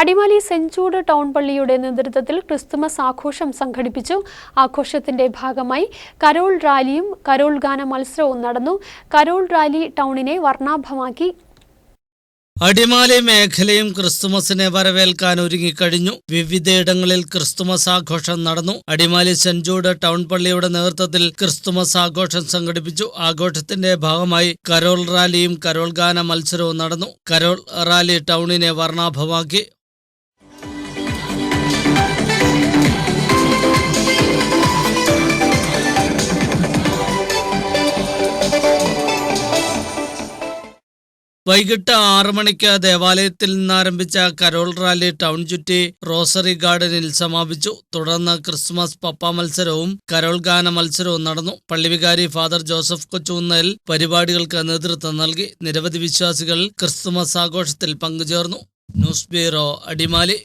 Adimali സെഞ്ചൂട് town പള്ളിയുടെ നേതൃത്വത്തിൽ Christmas ആഘോഷം സംഘടിപ്പിച്ചു. ആഘോഷത്തിന്റെ ഭാഗമായി കരോൾ റാലിയും കരോൾ ഗാന മത്സരവും നടന്നു. കരോൾ റാലി ടൗണിനെ വർണാഭമാക്കി. അടിമാലി മേഖലയും ക്രിസ്തുമസിനെ വരവേൽക്കാൻ ഒരുങ്ങിക്കഴിഞ്ഞു. വിവിധയിടങ്ങളിൽ ക്രിസ്തുമസ് ആഘോഷം നടന്നു. അടിമാലി ജൂഡ് ടൗൺ പള്ളിയുടെ നേതൃത്വത്തിൽ ക്രിസ്തുമസ് ആഘോഷം സംഘടിപ്പിച്ചു. ആഘോഷത്തിന്റെ ഭാഗമായി കരോൾ റാലിയും കരോൾ ഗാന മത്സരവും നടന്നു. കരോൾ റാലി ടൗണിനെ വർണാഭമാക്കി. വൈകിട്ട് ആറു മണിക്ക് ദേവാലയത്തിൽ നിന്നാരംഭിച്ച കരോൾ റാലി ടൗൺ ചുറ്റി റോസറി ഗാർഡനിൽ സമാപിച്ചു. തുടർന്ന് ക്രിസ്മസ് പപ്പ മത്സരവും കരോൾ ഗാന മത്സരവും നടന്നു. പള്ളിവികാരി ഫാദർ ജോസഫ് കൊച്ചുന്നൽ പരിപാടികൾക്ക് നേതൃത്വം നൽകി. നിരവധി വിശ്വാസികൾ ക്രിസ്തുമസ് ആഘോഷത്തിൽ പങ്കുചേർന്നു. News bureau Adimali.